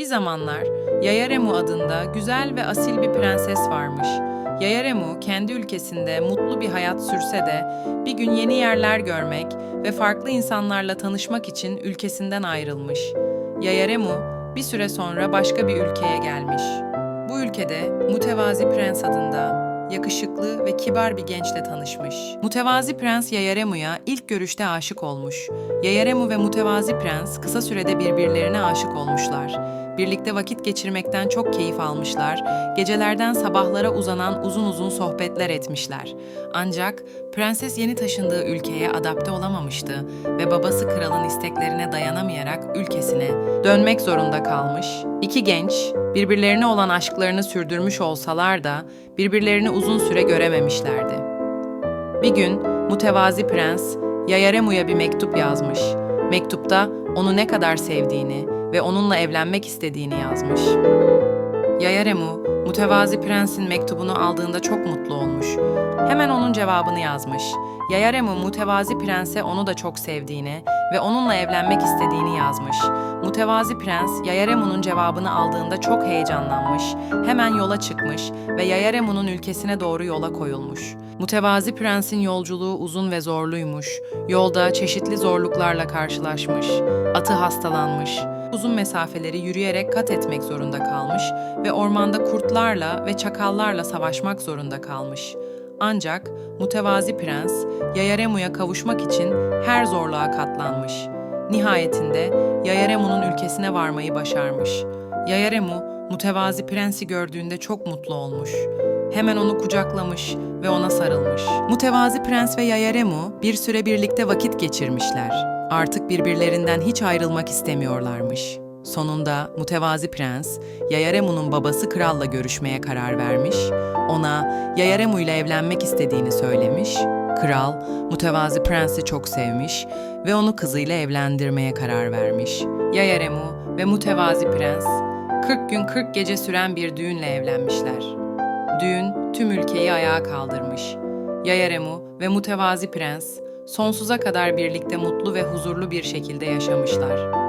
Bir zamanlar Yayaremu adında güzel ve asil bir prenses varmış. Yayaremu kendi ülkesinde mutlu bir hayat sürse de bir gün yeni yerler görmek ve farklı insanlarla tanışmak için ülkesinden ayrılmış. Yayaremu bir süre sonra başka bir ülkeye gelmiş. Bu ülkede Mutevazi Prens adında yakışıklı ve kibar bir gençle tanışmış. Mutevazi Prens Yayaremu'ya ilk görüşte aşık olmuş. Yayaremu ve Mutevazi Prens kısa sürede birbirlerine aşık olmuşlar. Birlikte vakit geçirmekten çok keyif almışlar, gecelerden sabahlara uzanan uzun uzun sohbetler etmişler. Ancak prenses yeni taşındığı ülkeye adapte olamamıştı ve babası kralın isteklerine dayanamayarak ülkesine dönmek zorunda kalmış. İki genç birbirlerine olan aşklarını sürdürmüş olsalar da birbirlerini uzun süre görememişlerdi. Bir gün Mutevazi Prens Yayaremu'ya bir mektup yazmış. Mektupta onu ne kadar sevdiğini ve onunla evlenmek istediğini yazmış. Yayaremu, Mutevazi Prens'in mektubunu aldığında çok mutlu olmuş. Hemen onun cevabını yazmış. Yayaremu Mutevazi Prens'e onu da çok sevdiğini ve onunla evlenmek istediğini yazmış. Mutevazi Prens, Yayaremu'nun cevabını aldığında çok heyecanlanmış. Hemen yola çıkmış ve Yayaremu'nun ülkesine doğru yola koyulmuş. Mutevazi Prens'in yolculuğu uzun ve zorluymuş. Yolda çeşitli zorluklarla karşılaşmış. Atı hastalanmış. Uzun mesafeleri yürüyerek kat etmek zorunda kalmış ve ormanda kurtlarla ve çakallarla savaşmak zorunda kalmış. Ancak Mutevazi Prens, Yayaremu'ya kavuşmak için her zorluğa katlanmış. Nihayetinde Yayaremu'nun ülkesine varmayı başarmış. Yayaremu, Mutevazi Prens'i gördüğünde çok mutlu olmuş. Hemen onu kucaklamış ve ona sarılmış. Mutevazi Prens ve Yayaremu bir süre birlikte vakit geçirmişler. Artık birbirlerinden hiç ayrılmak istemiyorlarmış. Sonunda Mutevazi Prens, Yayaremu'nun babası kralla görüşmeye karar vermiş, ona Yayaremu ile evlenmek istediğini söylemiş. Kral, Mutevazi Prens'i çok sevmiş ve onu kızıyla evlendirmeye karar vermiş. Yayaremu ve Mutevazi Prens, 40 gün 40 gece süren bir düğünle evlenmişler. Düğün tüm ülkeyi ayağa kaldırmış. Yayaremu ve Mutevazi Prens sonsuza kadar birlikte mutlu ve huzurlu bir şekilde yaşamışlar.